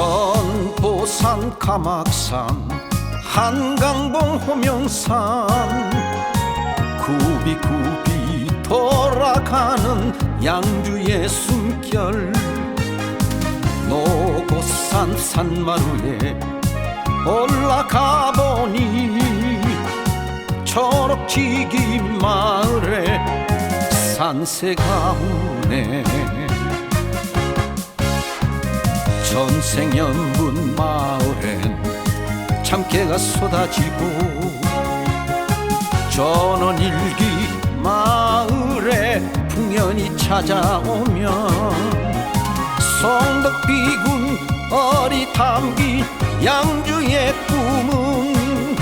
전보산 가막산 한강봉 호명산. 굽이굽이 돌아가는 양주의 숨결. 노고산 산마루에 올라가 보니 초록지기 마을에 산새가 우네 전생연분 마을엔 참깨가 쏟아지고 전원일기 마을에 풍년이 찾아오면 송덕비군 어리담기 양주의 꿈은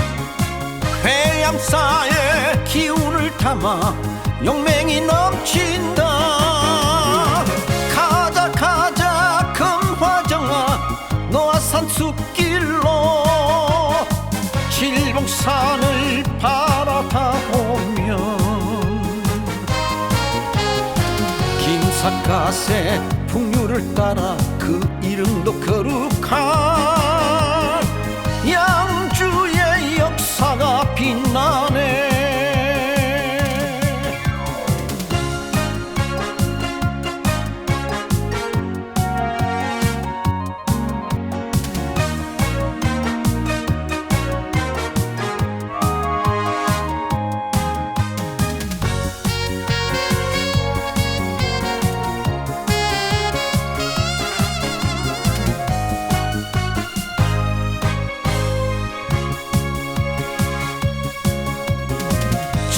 회양사의 기운을 담아 용맹이 넘친 김삿갓의 풍류를 따라 그 이름도 거룩한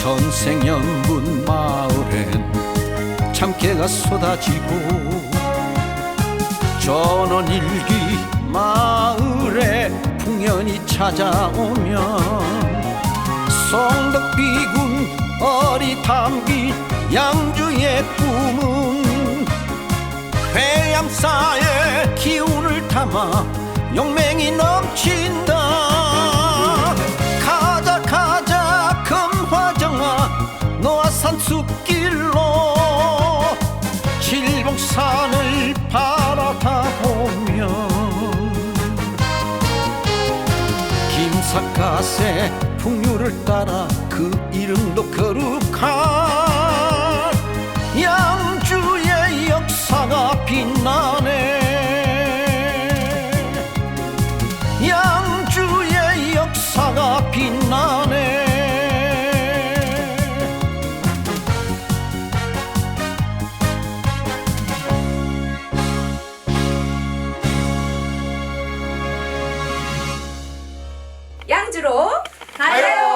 전생연분 마을엔 참깨가 쏟아지고 전원일기 마을에 풍년이 찾아오면 송덕비군 어리담기 양주의 꿈은 회양사의 기운을 담아 용맹이 넘친다 노아산 숲길로 칠봉산을 바라다 보면 김삿갓의 풍류를 따라 그 이름도 거룩한 챌린지로 가요.